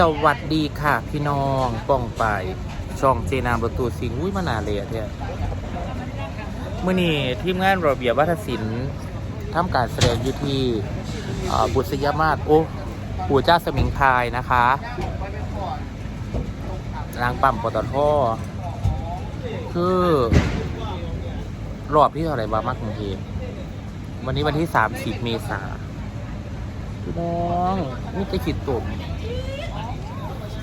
สวัสดีค่ะพี่น้องป้องไป ช่องเจนามประตูสิงห์อุ้ยมานาเลยอะเท่มื่อนี้ทีมงานระเบียบวัฒนศิลป์ทำการแสดงอยู่ที่อ่าบุษยมาศโอ้ปู่เจ้าสมิงพรายนะคะรางปั๊มปตทคือรอบที่เท่าไหร่บามากกรุงเทพวันนี้วันที่30เมษาพี่น้องนี่จะขีดตุ่ม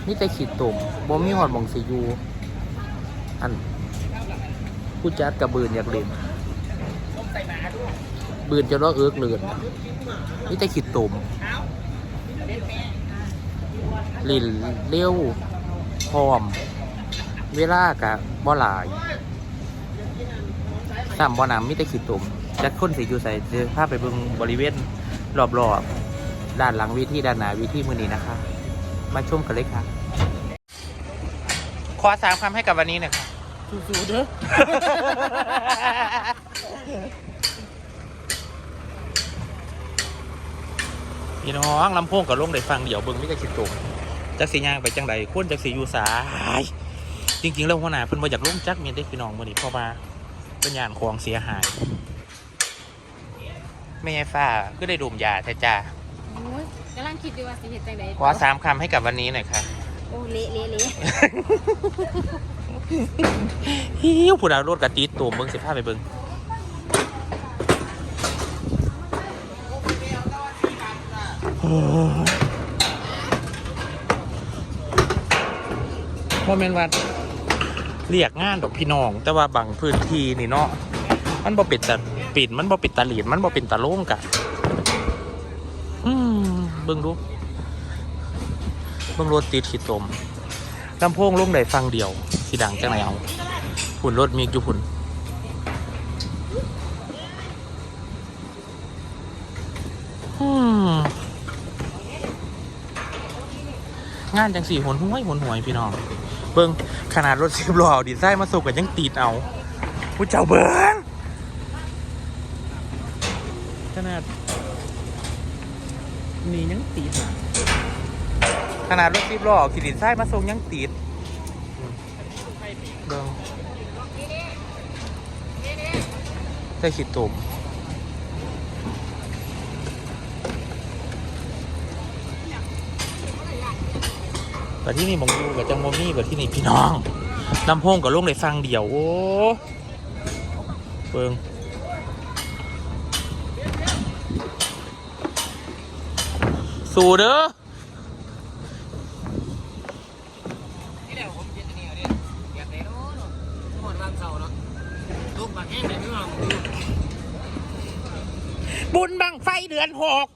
นี่จะขีดตุ่มบ่มีหอดมองสียูอันผู้จัดกับบืนอยากเล่นบืนจะร้อเอิกเลือนนี่จะขีดตุ่มลินเร็วพร้อม เวลากะบ่หลายสามบ่อน้ำมีแต่ขีดตุ่มจัดคนสีอยู่ใส่เจอภาพไปเบิ่งบริเวณรอบๆด้านหลังวิธีด้านหน้าวิธีมือนี้นะคะ มาชมกันเลยค่ะ ขอสามคำให้กับวันนี้หน่อยค่ะสู้ๆเด้อ พี่น้องลำโพงกับลงได้ฟังเดี๋ยวเบิ่งมิแต่ขีดตุ่มจักสีย่างไปจังใดควรจักสีอยู่สายจริงๆแล้วหัวหน้าเพิ่นบ่อยากลงจักเมียได้พี่น้องมื้อนี้เพราะว่าเป็นยานของเสียหายไม่ใช่ฟ้าก็ได้ดมยาแท้จ้าโอ้ยกำลังคิดอยู่ว่าสิเห็ดจังไดขอสามคำให้กับวันนี้หน่อยค่ะ โอ้เละเละเละฮิวผู้ดาวรถกระตีตุ่มเบิ่งสิพาไปเบิ่งโอ้ยบ่แม่นว่าเรียกงานดอกพี่น้อง แต่ว่าบางพื้นที่นี่เนาะมันบ่เป็นตาปิดมันบ่ป็นตาหลีดมันบ่เป็นตาโล่งกะอืมเบิ่งดู เบิ่งรถติดขี้ตมลำโพงลงได้ฟังเดียวสิดังจังไหนเอาฝุ่นรถมีอยู่ฝุ่นอืมงานจังสี่หนห้วยหนหวยพี่น้อง เบิ่งขนาดรถสิบล้อดีไซน์มาส่งกันยังติดเอาผู้เจ้าเบิ่งขนาดนี่ยังติดอะ ขนาดรถสิบล้อเอาขีดินไส้มาส่งยังติดอืมเบิ่งใส่ขีดตุ่มแต่ที่นี่มองดูกับจังโมมี่กับที่นี่พี่น้องลำโพงกับลงในฟังเดียว โอ้เบิ่งสู่เด้อ นี่แหละผมกินอันนี้เอาดิแบบไหนเนาะเนาะหมดวันเสาร์เนาะลูก บุญบังไฟเดือนหก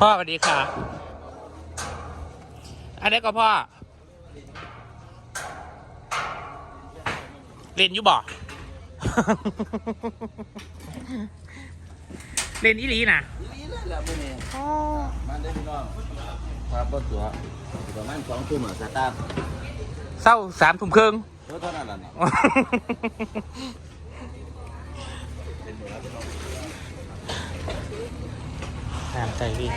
พ่อสวัสดีค่ะ อันนี้ก็พ่อ เล่นอยู่บ่ เล่นอีหลีน่ะมันได้พี่น้องครับรถตัวประมาณสองทุ่มอะสตาร์ทเศร้าสามทุ่มครึ่งรถเท่านั้นแหละเนาะตามใจพี่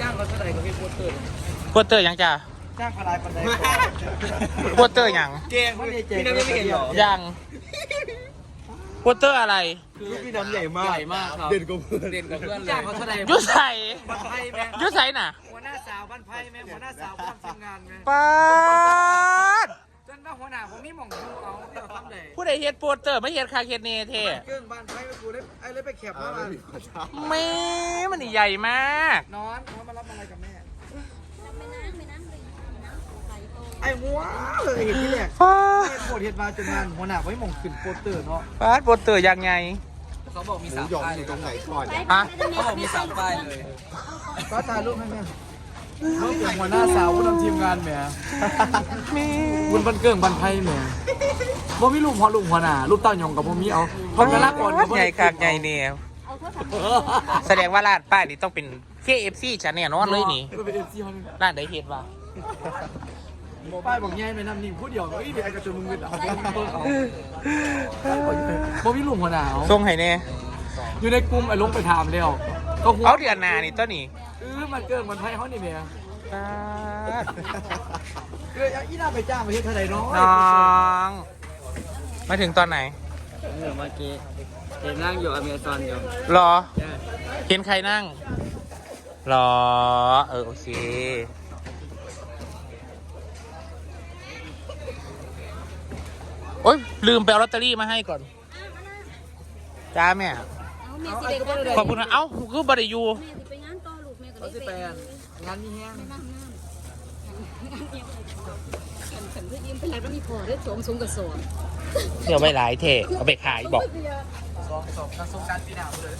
จ้างเขาเท่าไหร่ก็พี่โปสเตอร์โปสเตอร์ยังจ้าจ้างพลายปันไดโปสเตอร์ยังเก่งพี่พี่น้ำไม่เห็นหรอยัง โปสเตอร์อะไรคือพี่น้ำใหญ่มากใหญ่มากครับเด่นกว่าเพื่อนเด่นกว่าเพื่อนเลยจ้างเขาเท่าไหร่ยุใส่บ้านไพ่แม่ยุใส่น่ะหัวหน้าสาวบ้านไพ่แม่หัวหน้าสาวบ้านทีมงานแม่ป๊าดจนว่าหัวหน้าผมมีหม่องดูเอาแต่ทำได้ผู้ใดเฮ็ดโปสเตอร์ไม่เฮ็ดคาเฮ็ดเนเท่เครื่องบ้านไพ่ไปกูเลยไอ้เลยไปแคบอ่ามาไม่มีขอเช้าแม่มันนี่ใหญ่มาก นอนนอนมารับอะไรกับแม่ไม่นั่งไม่นั่งเลยนั่งใส่โต ไอ้หัวเลยเห็นที่แรกป๊าเห็นโคตรเห็นมาจนงานหัวหน้าไว้หม่องขึ้นโปสเตอร์เนาะป๊าดโปสเตอร์ยังไงเขาบอกมีหมูสามหยองป้ายอยู่ตรงไหนก่อนฮะเขาบอกมีสามป้ายเลยก็ถ่ายรูปให้แม่เขาเป็นหัวหน้าสาวผู้นำทีมงานแหม่มีบุญบันเกิงบันไพ่แหม่บ่มีรูปหัวลุงหัวหน้ารูปเต้ายองกับบ่มีเอาเพราะเวลาก่อนก็บ่ใหญ่ได้คักใหญ่เนี่ยเอาโทรศัพท์แสดงว่าร้านป้ายนี่ต้องเป็น KFC ชั้นแน่นอนเลยนี่ ก็เป็นเอฟซีเขานี่ร้านใดเฮ็ดวะ ป้ายบอกง่ายไปน้ำนิ่งพูดเดียวเอ้ยเดี๋ยวไอ้กระจุมึงเงินเอาเบิ่งเอาบ่มีลุงหัวหนาว ส่งให้แน่อยู่ในกลุ่มไอ้ลงไปถามแล้วก็หัวเอาเดือนหน้านี่ต้นนี่เออมันเกิดมันไพ่เขานี่เมียป๊าดเอออีน่าไปจ้างไปเฮ็ดเท่าไหร่น้อยน้อง มาถึงตอนไหนเมื่อกี้เห็นนั่งอยู่อเมซอนอยู่รอ เห็นใครนั่งรอ เออโอเค โอ๊ยลืมไปเอาลอตเตอรี่มาให้ก่อน จ้าแม่ เอาแม่สิเด็กกันขอบคุณนะเอ้าคือบริยูแม่สิไปงานต่อลูกแม่ก็เขาได้สิไปไปอันงานมีแห้งไปนั่งน้ำขันขันเพื่อยิ้มเป็นไรก็มีพอได้สวมสงกระสอบเดี๋ยวไปหลายเทเอาไปขายบอกสองสองกระทรวงการปีหน้าเลย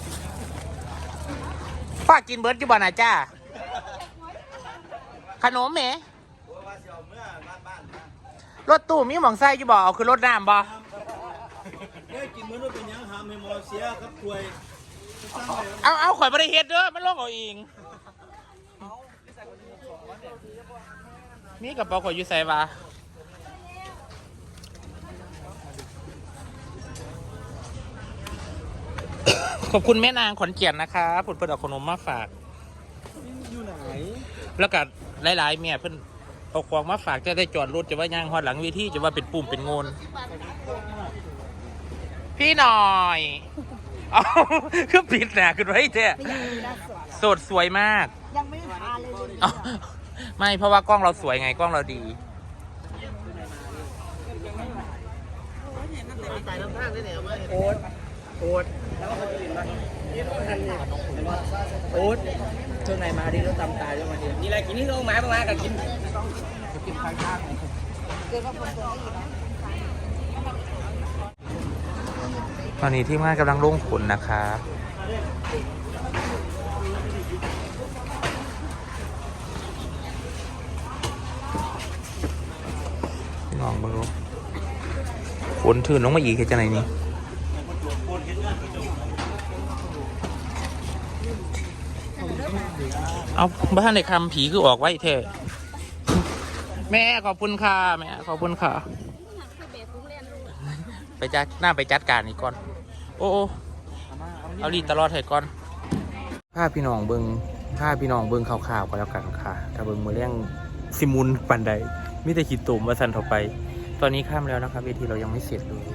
ป้ากินเบิร์ดอยู่บ่นะจ้าขนมแหม รถตู้มีหมองไส้อยู่บ่เอาคือรถน้ำบ่เนี่ยกินมื้อนู้นเป็นหยังหามให้หมอเสียครับถวยเอาเอาข่อยบริเฮ็ดเด้อมันลงเอาเองมีกระเป๋าข่อยอยู่ใส่บ่ขอบคุณแม่นางขอนเกียนนะคะผลประดับขนมมาฝาก อยู่ไหน แล้วก็หลายๆเมียเพิ่น เอาของมาฝากจะได้จอดรถจะว่าย่างฮอดหลังเวทีจะว่าเป็นปุ่มเป็นโงน พี่หน่อยเอาคือปิดหนาขึ้นไว้เจ้โสดสวยมากยังไม่ทานเลยเลยเอาไม่เพราะว่ากล้องเราสวยไงกล้องเราดี โอ๊ต โอ๊ตโอ๊ตเจ้าไหนมาดิแล้วตำตายแล้วมาดินี่อะไรกินนี่ลงมาประมาณกับกินกินข้างข้างตอนนี้ที่งานกำลังลงขนนะคะพี่น้องบรู้ฝนถืนลงมาอีกเฮ็ดจังไหนนี่ เอาบ้านในคำผีคือออกไว้เถอะแม่ขอบคุณค่ะแม่ขอบคุณค่ะ ไปจัดหน้าไปจัดการนี่ก่อนโอ้โอ้เอาลีดตลอดให้ก่อนผ้าพี่น้องเบิงผ้าพี่น้องเบิงข่าวๆก็แล้วกันค่ะ ถ้าเบิงมือเลี้ยงซิมุนปันใดมิแต่ขีดตุ่มมาสันต่อไป ตอนนี้ข้ามแล้วนะครับเวทีเรายังไม่เสร็จเลย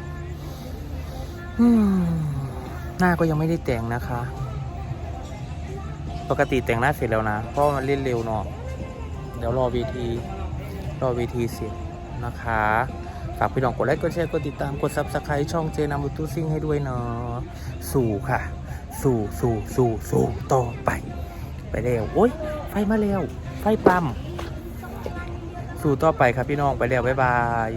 หน้าก็ยังไม่ได้แต่งนะคะ ปกติแต่งหน้าเสร็จแล้วนะ เพราะว่ามันเล่นเร็วเนาะเดี๋ยวรอเวทีรอเวทีเสร็จนะคะ ฝากพี่น้องกดไลค์กดแชร์กดติดตามกดซับสไครต์ช่องเจนามุตุซิ่งให้ด้วยเนาะสู่ค่ะ สู่สู่สู่สู่ต่อไป ไปแล้วโอ้ยไฟมาแล้ว ไฟปั๊มสู่ต่อไปครับพี่น้องไปแล้วบ๊ายบาย